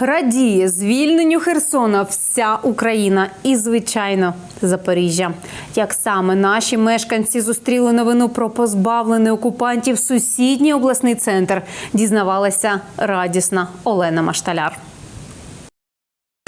Радіє звільненню Херсона вся Україна і, звичайно, Запоріжжя. Як саме наші мешканці зустріли новину про позбавлений окупантів сусідній обласний центр, дізнавалася радісна Олена Машталяр.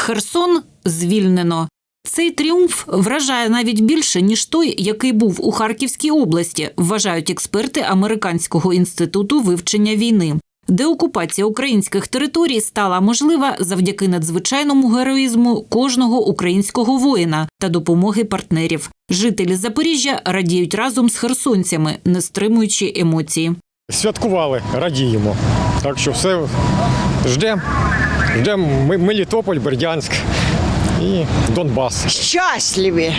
Херсон звільнено. Цей тріумф вражає навіть більше ніж той, який був у Харківській області, вважають експерти Американського інституту вивчення війни. Деокупація українських територій стала можлива завдяки надзвичайному героїзму кожного українського воїна та допомоги партнерів. Жителі Запоріжжя радіють разом з херсонцями, не стримуючи емоції. Святкували, радіємо. Так що все ждемо. Ждемо Ми- Мелітополь, Бердянськ і Донбас. щасливі,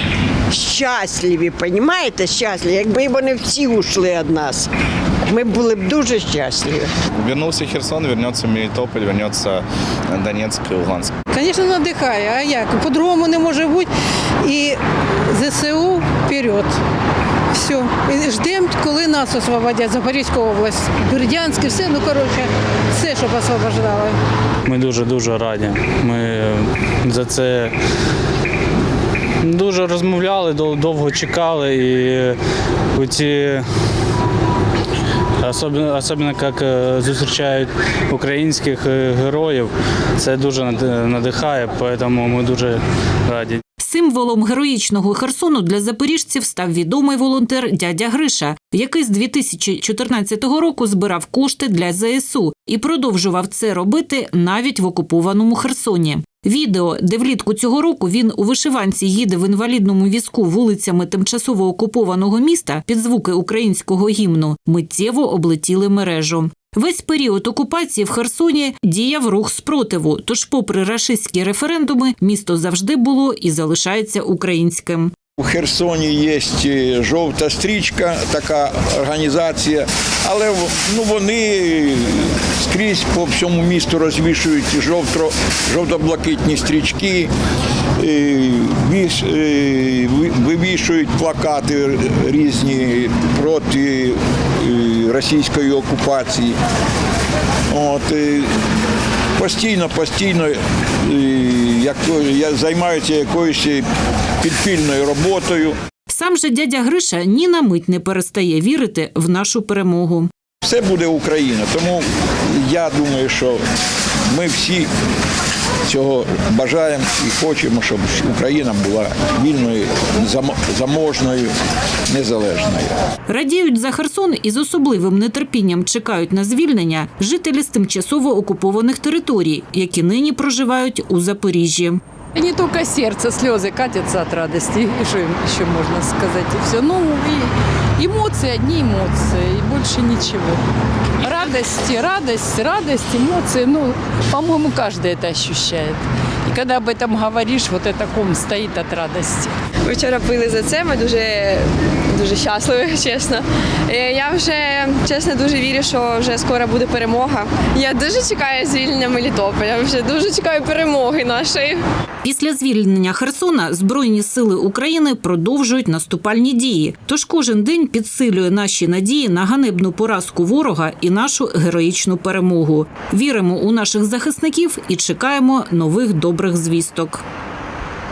щасливі, понімаєте? Щасливі. Якби вони всі ушли від нас, ми були б дуже щасливі. Вернулся Херсон, вернется Мелитополь, вернется Донецк и Луганск. Звісно, надихає, а як? По-другому не може бути. І ЗСУ вперед. Все. І ждемо, коли нас освободять Запорізьку область, Бердянськ, все, ну коротше, все, щоб освобождали. Ми дуже дуже раді. Ми за це дуже розмовляли, довго чекали і оці. Особливо, особливо як е, зустрічають українських е, героїв, це дуже надихає, тому ми дуже раді. Символом героїчного Херсону для запоріжців став відомий волонтер дядя Гриша, який з 2014 року збирав кошти для ЗСУ і продовжував це робити навіть в окупованому Херсоні. Відео, де влітку цього року він у вишиванці їде в інвалідному візку вулицями тимчасово окупованого міста під звуки українського гімну, миттєво облетіли мережу. Весь період окупації в Херсоні діяв рух спротиву. Тож, попри рашистські референдуми, місто завжди було і залишається українським. У Херсоні є жовта стрічка, така організація, але ну, вони скрізь по всьому місту розвішують жовто, жовто-блакитні стрічки, віш- ви- вивішують плакати різні проти російської окупації. От, постійно, постійно як, я займаюся якоюсь підпільною роботою. Сам же дядя Гриша ні на мить не перестає вірити в нашу перемогу. Все буде Україна. Тому я думаю, що ми всі цього бажаємо і хочемо, щоб Україна була вільною, заможною, незалежною. Радіють за Херсон і з особливим нетерпінням чекають на звільнення жителі з тимчасово окупованих територій, які нині проживають у Запоріжжі. И не только сердце, слезы катятся от радости. И что им еще можно сказать? И все. Ну, и эмоции, одни эмоции, и больше ничего. Радости, радость, радость, эмоции. Ну, по-моему, каждый это ощущает. И когда об этом говоришь, вот это ком стоит от радости. Ми вчора пили за це. Ми дуже дуже щасливі, чесно. Е, Я вже чесно дуже вірю, що вже скоро буде перемога. Я дуже чекаю звільнення Мелітополя. Вже дуже чекаю перемоги нашої. Після звільнення Херсона Збройні сили України продовжують наступальні дії. Тож кожен день підсилює наші надії на ганебну поразку ворога і нашу героїчну перемогу. Віримо у наших захисників і чекаємо нових добрих звісток.